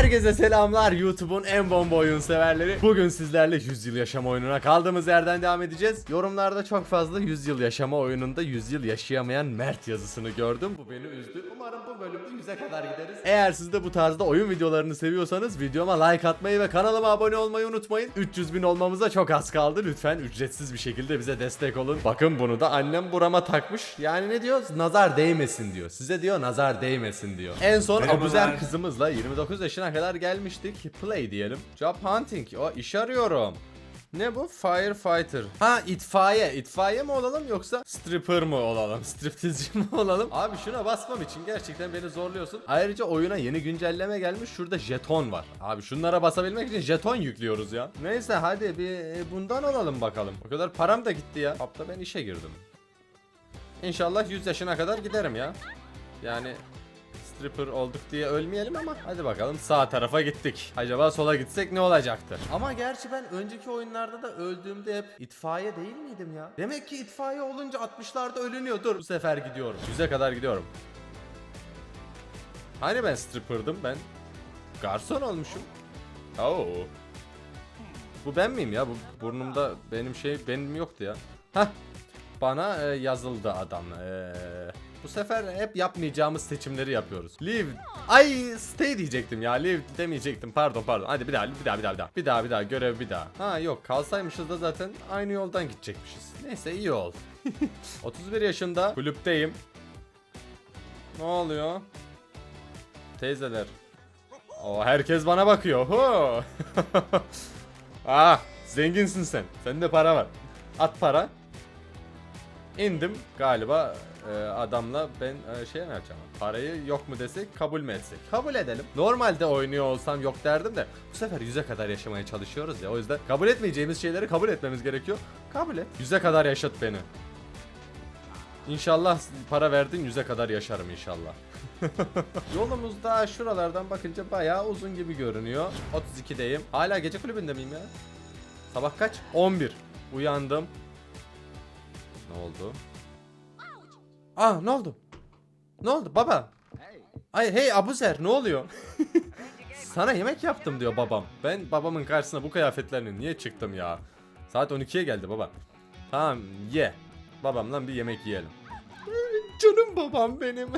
Herkese selamlar YouTube'un en bomba oyun severleri. Bugün sizlerle 100 yıl yaşama oyununa kaldığımız yerden devam edeceğiz. Yorumlarda çok fazla 100 yıl yaşama oyununda 100 yıl yaşayamayan Mert yazısını gördüm. Bu beni üzdü. Umarım bu bölümde 100'e kadar gideriz. Eğer siz de bu tarzda oyun videolarını seviyorsanız videoma like atmayı ve kanalıma abone olmayı unutmayın. 300 bin olmamıza çok az kaldı. Lütfen ücretsiz bir şekilde bize destek olun. Bakın bunu da annem burama takmış. Yani ne diyor? Nazar değmesin diyor. Size diyor nazar değmesin diyor. En son. Abuzer kızımızla 29 yaşına kadar gelmiştik. Play diyelim. Job hunting. O iş arıyorum. Ne bu? Firefighter. Ha itfaiye. İtfaiye mi olalım yoksa stripper mı olalım? Striptizci mi olalım? Abi şuna basmam için gerçekten beni zorluyorsun. Ayrıca oyuna yeni güncelleme gelmiş. Şurada jeton var. Abi şunlara basabilmek için jeton yüklüyoruz ya. Neyse hadi bir e, bundan alalım bakalım. O kadar param da gitti ya. Hafta ben işe girdim. İnşallah 100 yaşına kadar giderim ya. Yani stripper olduk diye ölmeyelim ama hadi bakalım sağ tarafa gittik. Acaba sola gitsek ne olacaktır? Ama gerçi ben önceki oyunlarda da öldüğümde hep itfaiye değil miydim ya? Demek ki itfaiye olunca 60'larda ölünüyor. Dur bu sefer gidiyorum. 100'e kadar gidiyorum. Hani ben stripper'dım ben garson olmuşum. Oo. Bu ben miyim ya? Bu burnumda benim şey benim yoktu ya. Hah. Bana e, yazıldı adam. E, bu sefer hep yapmayacağımız seçimleri yapıyoruz. Leave. Ay stay diyecektim ya. Leave demeyecektim. Pardon pardon. Hadi bir daha bir daha bir daha bir daha. Bir daha bir daha görev bir daha. Ha yok kalsaymışız da zaten aynı yoldan gidecekmişiz. Neyse iyi ol. 31 yaşında kulüpteyim. Ne oluyor? Teyzeler. O herkes bana bakıyor. Ho. ah, zenginsin sen. Sende para var. At para. İndim galiba e, adamla ben e, şey mi yapacağım? Parayı yok mu desek kabul mü etsek? Kabul edelim. Normalde oynuyor olsam yok derdim de bu sefer 100'e kadar yaşamaya çalışıyoruz ya. O yüzden kabul etmeyeceğimiz şeyleri kabul etmemiz gerekiyor. Kabul et. 100'e kadar yaşat beni. İnşallah para verdin 100'e kadar yaşarım inşallah. Yolumuz da şuralardan bakınca bayağı uzun gibi görünüyor. 32'deyim. Hala gece kulübünde miyim ya? Sabah kaç? 11. Uyandım. Ne oldu? Ah ne oldu? Ne oldu baba? Ay hey Abuzer ne oluyor? Sana yemek yaptım diyor babam. Ben babamın karşısına bu kıyafetlerle niye çıktım ya? Saat 12'ye geldi baba. Tamam ye. Babamla bir yemek yiyelim. Canım babam benim.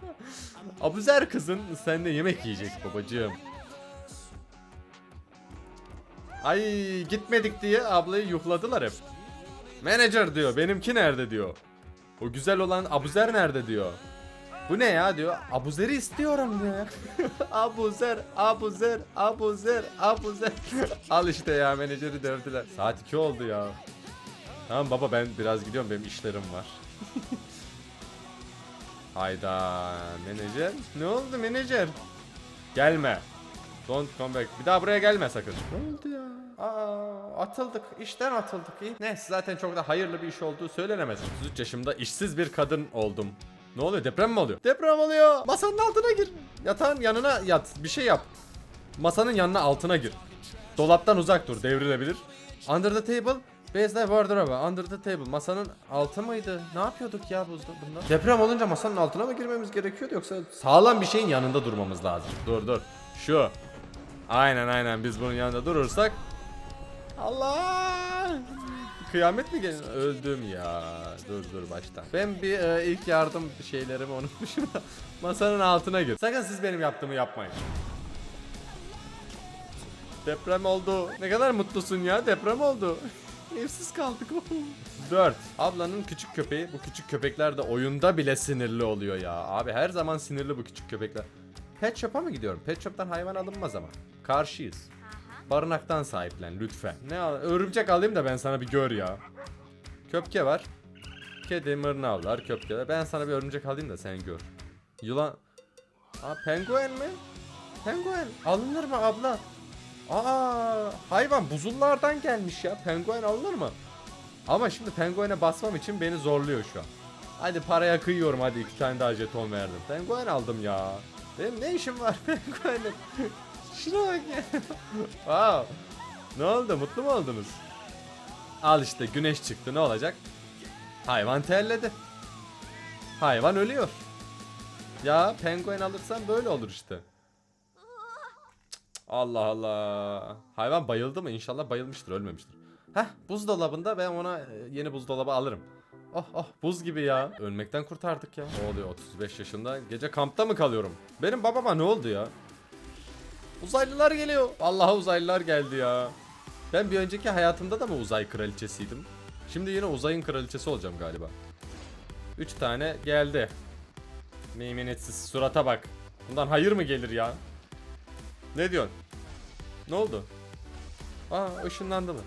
Abuzer kızın seninle yemek yiyecek babacığım. Ay gitmedik diye ablayı yuhladılar hep. Manager diyor benimki nerede diyor. O güzel olan Abuzer nerede diyor. Bu ne ya diyor. Abuzer'i istiyorum diyor ya. Abuzer, Abuzer, Abuzer, Abuzer. Al işte ya menajeri dövdüler. Saat 2 oldu ya. Tamam baba ben biraz gidiyorum benim işlerim var. Hayda menajer. Ne oldu menajer? Gelme. Don't come back. Bir daha buraya gelme sakın. Ne oldu ya? Aa, atıldık. İşten atıldık. İyi. Neyse zaten çok da hayırlı bir iş olduğu söylenemez. 33 yaşımda işsiz bir kadın oldum. Ne oluyor? Deprem mi oluyor? Deprem oluyor. Masanın altına gir. Yatağın yanına yat. Bir şey yap. Masanın yanına altına gir. Dolaptan uzak dur. Devrilebilir. Under the table. Base the wardrobe. Under the table. Masanın altı mıydı? Ne yapıyorduk ya buzda bunda? Deprem olunca masanın altına mı girmemiz gerekiyordu yoksa sağlam bir şeyin yanında durmamız lazım. Dur dur. Şu. Aynen aynen biz bunun yanında durursak Allah! Kıyamet mi gel? Öldüm ya. Dur dur baştan. Ben bir e, ilk yardım şeylerimi unutmuşum. Masanın altına gir. Sakın siz benim yaptığımı yapmayın. Deprem oldu. Ne kadar mutlusun ya. Deprem oldu. Evsiz kaldık. 4. Ablanın küçük köpeği. Bu küçük köpekler de oyunda bile sinirli oluyor ya. Abi her zaman sinirli bu küçük köpekler. Pet Shop'a mı gidiyorum? Pet Shop'tan hayvan alınmaz ama. Karşıyız. Barınaktan sahiplen lütfen. Ne al örümcek alayım da ben sana bir gör ya. Köpke var. Kedi, mırnavlar, köpkeler. Ben sana bir örümcek alayım da sen gör. Yılan. Aa penguen mi? Penguen. Alınır mı abla? Aa hayvan buzullardan gelmiş ya. Penguen alınır mı? Ama şimdi penguene basmam için beni zorluyor şu an. Hadi paraya kıyıyorum hadi iki tane daha jeton verdim. Penguen aldım ya. Benim ne işim var penguenle? Şuna bak ya. wow. Ne oldu mutlu mu oldunuz? Al işte güneş çıktı ne olacak? Hayvan terledi. Hayvan ölüyor. Ya penguen alırsan böyle olur işte. Allah Allah. Hayvan bayıldı mı? İnşallah bayılmıştır, ölmemiştir. Heh, buzdolabında ben ona e, yeni buzdolabı alırım. Oh oh buz gibi ya. Ölmekten kurtardık ya. Ne oluyor 35 yaşında? Gece kampta mı kalıyorum? Benim babama ne oldu ya? Uzaylılar geliyor. Allah'a uzaylılar geldi ya. Ben bir önceki hayatımda da mı uzay kraliçesiydim? Şimdi yine uzayın kraliçesi olacağım galiba. 3 tane geldi. Meymenetsiz surata bak. Bundan hayır mı gelir ya? Ne diyorsun? Ne oldu? Aa ışınlandı mı?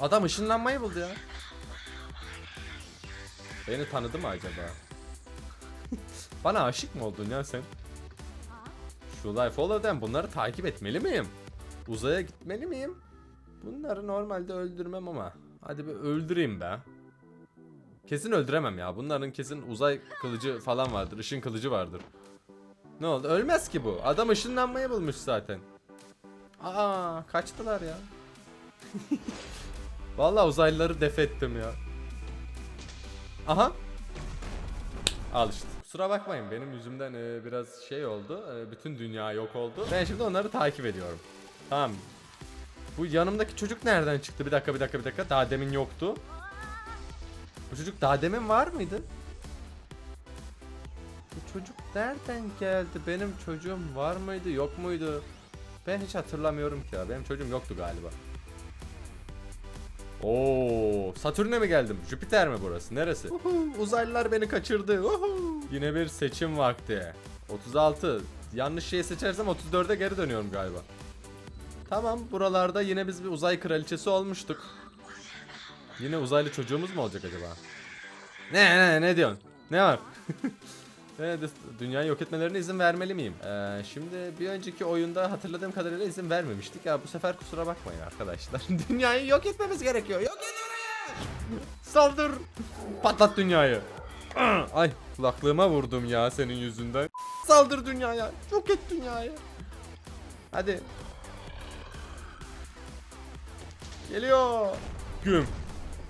Adam ışınlanmayı buldu ya. Beni tanıdı mı acaba? Bana aşık mı oldun ya sen? Şu Life Hollow'den bunları takip etmeli miyim? Uzaya gitmeli miyim? Bunları normalde öldürmem ama. Hadi bir öldüreyim be. Kesin öldüremem ya. Bunların kesin uzay kılıcı falan vardır. ışın kılıcı vardır. Ne oldu? Ölmez ki bu. Adam ışınlanmayı bulmuş zaten. Aa, kaçtılar ya. Vallahi uzaylıları def ettim ya. Aha. Al işte. Kusura bakmayın benim yüzümden e, biraz şey oldu. E, bütün dünya yok oldu. Ben şimdi onları takip ediyorum. Tamam. Bu yanımdaki çocuk nereden çıktı? Bir dakika bir dakika bir dakika. Daha demin yoktu. Bu çocuk daha demin var mıydı? Bu çocuk nereden geldi? Benim çocuğum var mıydı yok muydu? Ben hiç hatırlamıyorum ki ya. Benim çocuğum yoktu galiba. Oo, Satürn'e mi geldim? Jüpiter mi burası? Neresi? Uhu, uzaylılar beni kaçırdı. Uhu. Yine bir seçim vakti. 36. Yanlış şeyi seçersem 34'e geri dönüyorum galiba. Tamam, buralarda yine biz bir uzay kraliçesi olmuştuk. Yine uzaylı çocuğumuz mu olacak acaba? Ne ne ne diyorsun? Ne var? Evet, dünyayı yok etmelerine izin vermeli miyim? Ee, şimdi bir önceki oyunda hatırladığım kadarıyla izin vermemiştik. Ya bu sefer kusura bakmayın arkadaşlar. dünyayı yok etmemiz gerekiyor. Yok et! Saldır! Patlat dünyayı. Ay kulaklığıma vurdum ya senin yüzünden. Saldır dünyaya. Yok et dünyayı. Hadi. Geliyor. Güm.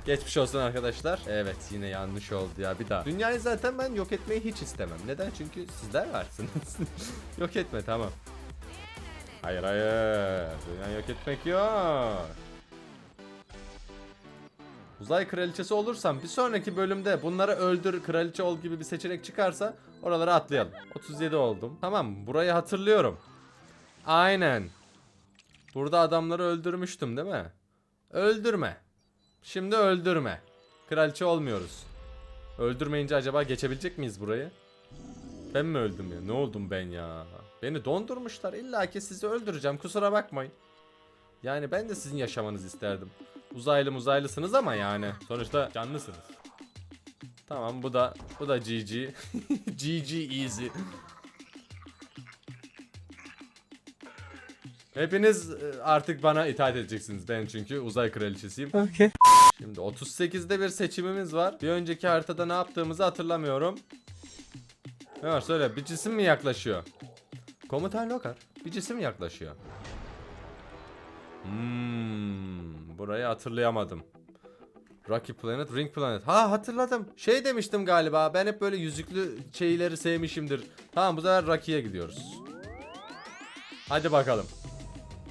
Geçmiş olsun arkadaşlar. Evet yine yanlış oldu ya bir daha. Dünyayı zaten ben yok etmeyi hiç istemem. Neden? Çünkü sizler varsınız. yok etme tamam. Hayır hayır. Dünyayı yok etmek yok. Uzay kraliçesi olursam bir sonraki bölümde bunları öldür kraliçe ol gibi bir seçenek çıkarsa oralara atlayalım. 37 oldum. Tamam burayı hatırlıyorum. Aynen. Burada adamları öldürmüştüm değil mi? Öldürme. Şimdi öldürme. Kraliçe olmuyoruz. Öldürmeyince acaba geçebilecek miyiz burayı? Ben mi öldüm ya? Ne oldum ben ya? Beni dondurmuşlar. İlla ki sizi öldüreceğim. Kusura bakmayın. Yani ben de sizin yaşamanızı isterdim. Uzaylı muzaylısınız ama yani. Sonuçta canlısınız. Tamam bu da bu da GG. GG easy. Hepiniz e, artık bana itaat edeceksiniz. Ben çünkü uzay kraliçesiyim. Okay. Şimdi 38'de bir seçimimiz var. Bir önceki haritada ne yaptığımızı hatırlamıyorum. Ne var söyle bir cisim mi yaklaşıyor? Komutan Lokar bir cisim yaklaşıyor. Hmm, burayı hatırlayamadım. Rocky Planet, Ring Planet. Ha hatırladım. Şey demiştim galiba. Ben hep böyle yüzüklü şeyleri sevmişimdir. Tamam bu sefer Rocky'ye gidiyoruz. Hadi bakalım.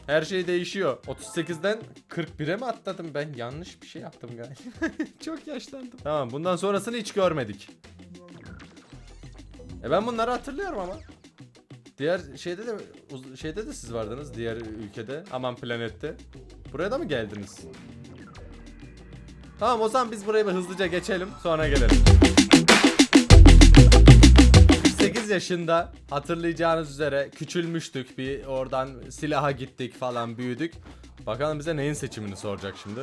Her şey değişiyor. 38'den 41'e mi atladım ben? Yanlış bir şey yaptım galiba. Çok yaşlandım. Tamam bundan sonrasını hiç görmedik. E ben bunları hatırlıyorum ama. Diğer şeyde de şeyde de siz vardınız diğer ülkede. Aman planette. Buraya da mı geldiniz? Tamam o zaman biz burayı bir hızlıca geçelim sonra gelelim. 48 yaşında hatırlayacağınız üzere küçülmüştük bir oradan silaha gittik falan büyüdük. Bakalım bize neyin seçimini soracak şimdi.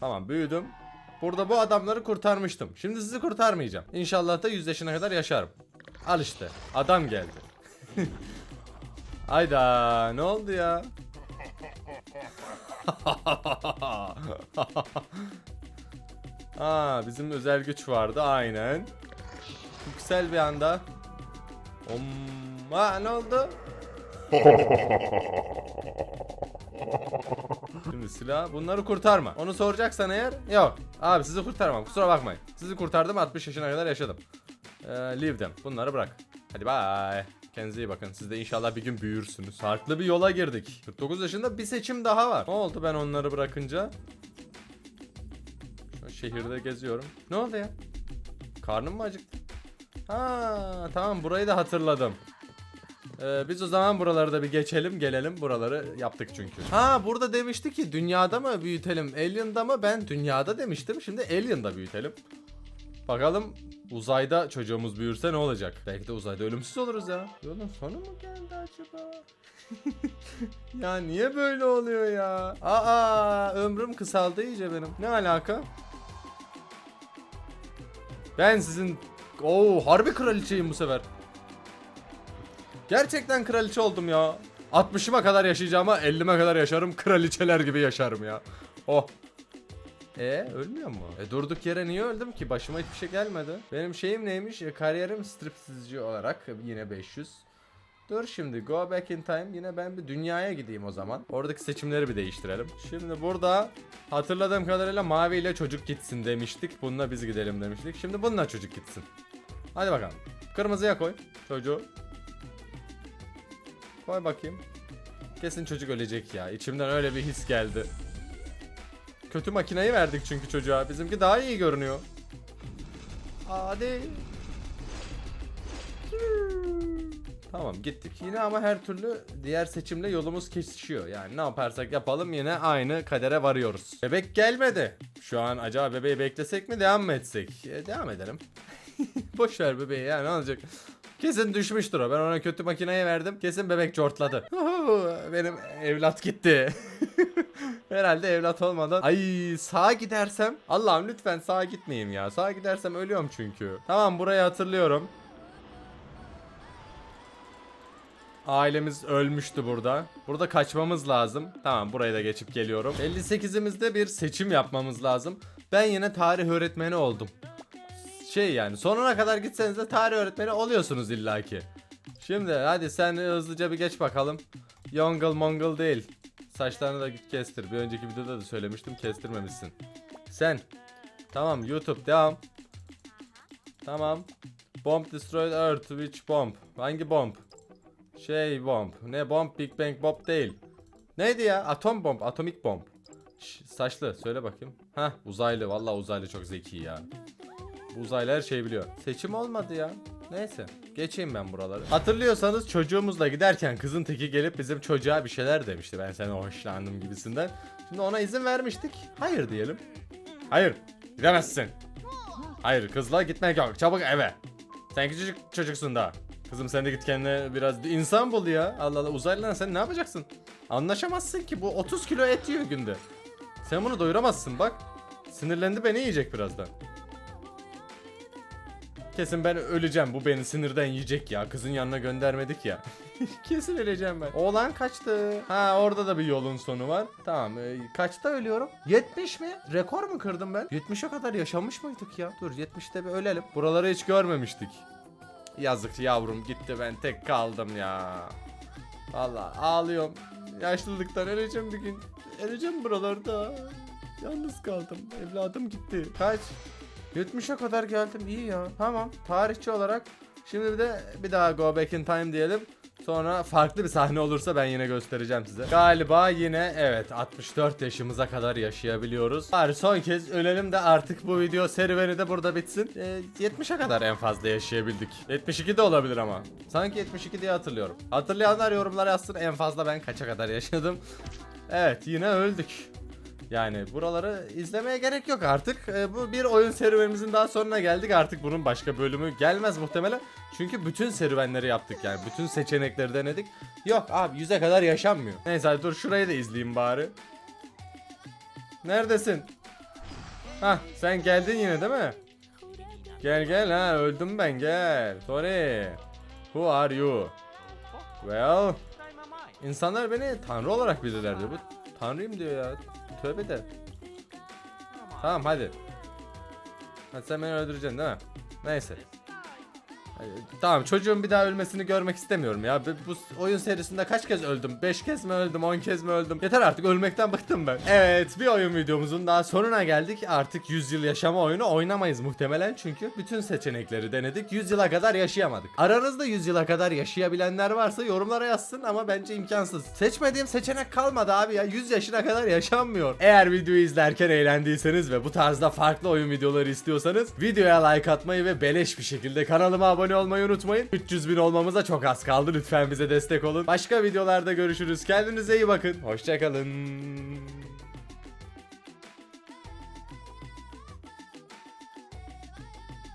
Tamam büyüdüm. Burada bu adamları kurtarmıştım. Şimdi sizi kurtarmayacağım. İnşallah da 100 yaşına kadar yaşarım. Al işte adam geldi. Ayda ne oldu ya? Aa bizim özel güç vardı aynen. Yüksel bir anda. Om ne oldu? Şimdi silah bunları kurtarma. Onu soracaksan eğer yok. Abi sizi kurtarmam kusura bakmayın. Sizi kurtardım 60 yaşına kadar yaşadım. Ee, leave them. Bunları bırak. Hadi bye. Kendinize iyi bakın. Siz de inşallah bir gün büyürsünüz. Farklı bir yola girdik. 49 yaşında bir seçim daha var. Ne oldu ben onları bırakınca? Şu şehirde geziyorum. Ne oldu ya? Karnım mı acıktı? Ha tamam burayı da hatırladım. Ee, biz o zaman buraları da bir geçelim gelelim buraları yaptık çünkü. Ha burada demişti ki dünyada mı büyütelim alien'da mı ben dünyada demiştim şimdi alien'da büyütelim. Bakalım uzayda çocuğumuz büyürse ne olacak? Belki de uzayda ölümsüz oluruz ya. Yolun sonu mu geldi acaba? ya niye böyle oluyor ya? Aa ömrüm kısaldı iyice benim. Ne alaka? Ben sizin... Oo harbi kraliçeyim bu sefer. Gerçekten kraliçe oldum ya. 60'ıma kadar yaşayacağıma 50'me kadar yaşarım. Kraliçeler gibi yaşarım ya. Oh. E ölmüyor mu? E durduk yere niye öldüm ki? Başıma hiçbir şey gelmedi. Benim şeyim neymiş? E, kariyerim stripsizci olarak yine 500. Dur şimdi go back in time yine ben bir dünyaya gideyim o zaman. Oradaki seçimleri bir değiştirelim. Şimdi burada hatırladığım kadarıyla mavi ile çocuk gitsin demiştik. Bununla biz gidelim demiştik. Şimdi bununla çocuk gitsin. Hadi bakalım. Kırmızıya koy çocuğu. Koy bakayım. Kesin çocuk ölecek ya. İçimden öyle bir his geldi. Kötü makineyi verdik çünkü çocuğa. Bizimki daha iyi görünüyor. Hadi. Tamam gittik. Yine ama her türlü diğer seçimle yolumuz kesişiyor. Yani ne yaparsak yapalım yine aynı kadere varıyoruz. Bebek gelmedi. Şu an acaba bebeği beklesek mi devam mı etsek? E, devam edelim. Boş ver bebeği ya ne olacak? Kesin düşmüştür o. Ben ona kötü makineye verdim. Kesin bebek cortladı. Benim evlat gitti. Herhalde evlat olmadan. Ay sağa gidersem. Allah'ım lütfen sağa gitmeyeyim ya. Sağa gidersem ölüyorum çünkü. Tamam burayı hatırlıyorum. Ailemiz ölmüştü burada. Burada kaçmamız lazım. Tamam burayı da geçip geliyorum. 58'imizde bir seçim yapmamız lazım. Ben yine tarih öğretmeni oldum. Şey yani sonuna kadar gitseniz de tarih öğretmeni oluyorsunuz illaki. Şimdi hadi sen hızlıca bir geç bakalım. Yongle mongol değil. Saçlarını da kestir. Bir önceki videoda da söylemiştim kestirmemişsin. Sen. Tamam YouTube devam. Tamam. Bomb destroyed Earth which bomb? Hangi bomb? Şey bomb. Ne bomb? Big Bang bomb değil. Neydi ya? Atom bomb, atomik bomb. Şş, saçlı söyle bakayım. Hah uzaylı. Vallahi uzaylı çok zeki ya. Bu uzaylı her şeyi biliyor. Seçim olmadı ya. Neyse. Geçeyim ben buraları. Hatırlıyorsanız çocuğumuzla giderken kızın teki gelip bizim çocuğa bir şeyler demişti. Ben sana hoşlandım gibisinden. Şimdi ona izin vermiştik. Hayır diyelim. Hayır. Gidemezsin. Hayır kızla gitmek yok. Çabuk eve. Sen küçücük çocuksun daha. Kızım sen de git kendine biraz insan bul ya. Allah Allah uzaylılarla sen ne yapacaksın? Anlaşamazsın ki bu 30 kilo et yiyor günde. Sen bunu doyuramazsın bak. Sinirlendi beni yiyecek birazdan. Kesin ben öleceğim. Bu beni sinirden yiyecek ya. Kızın yanına göndermedik ya. Kesin öleceğim ben. Oğlan kaçtı. Ha orada da bir yolun sonu var. Tamam. e, kaçta ölüyorum? 70 mi? Rekor mu kırdım ben? 70'e kadar yaşamış mıydık ya? Dur 70'te bir ölelim. Buraları hiç görmemiştik. Yazık yavrum gitti ben tek kaldım ya. Vallahi ağlıyorum. Yaşlılıktan öleceğim bir gün. Öleceğim buralarda. Yalnız kaldım. Evladım gitti. Kaç? 70'e kadar geldim iyi ya. Tamam. Tarihçi olarak şimdi bir de bir daha go back in time diyelim. Sonra farklı bir sahne olursa ben yine göstereceğim size. Galiba yine evet 64 yaşımıza kadar yaşayabiliyoruz. Bari son kez ölelim de artık bu video serüveni de burada bitsin. Ee, 70'e kadar en fazla yaşayabildik. 72 de olabilir ama. Sanki 72 diye hatırlıyorum. Hatırlayanlar yorumlara yazsın en fazla ben kaça kadar yaşadım. Evet yine öldük. Yani buraları izlemeye gerek yok artık. Ee, bu bir oyun serüvenimizin daha sonuna geldik. Artık bunun başka bölümü gelmez muhtemelen. Çünkü bütün serüvenleri yaptık yani. Bütün seçenekleri denedik. Yok abi yüze kadar yaşanmıyor. Neyse dur şurayı da izleyeyim bari. Neredesin? Hah sen geldin yine değil mi? Gel gel ha öldüm ben gel. Sorry. Who are you? Well, insanlar beni tanrı olarak bilirler diyor. Bu tanrıyım diyor ya. Tövbe de. Tamam hadi. Hadi sen beni öldüreceksin değil mi? Neyse. Tamam çocuğun bir daha ölmesini görmek istemiyorum ya. Bu oyun serisinde kaç kez öldüm? 5 kez mi öldüm? 10 kez mi öldüm? Yeter artık ölmekten bıktım ben. Evet bir oyun videomuzun daha sonuna geldik. Artık 100 yıl yaşama oyunu oynamayız muhtemelen. Çünkü bütün seçenekleri denedik. 100 yıla kadar yaşayamadık. Aranızda 100 yıla kadar yaşayabilenler varsa yorumlara yazsın ama bence imkansız. Seçmediğim seçenek kalmadı abi ya. 100 yaşına kadar yaşanmıyor. Eğer videoyu izlerken eğlendiyseniz ve bu tarzda farklı oyun videoları istiyorsanız videoya like atmayı ve beleş bir şekilde kanalıma abone olmayı unutmayın. 300 bin olmamıza çok az kaldı. Lütfen bize destek olun. Başka videolarda görüşürüz. Kendinize iyi bakın. Hoşçakalın.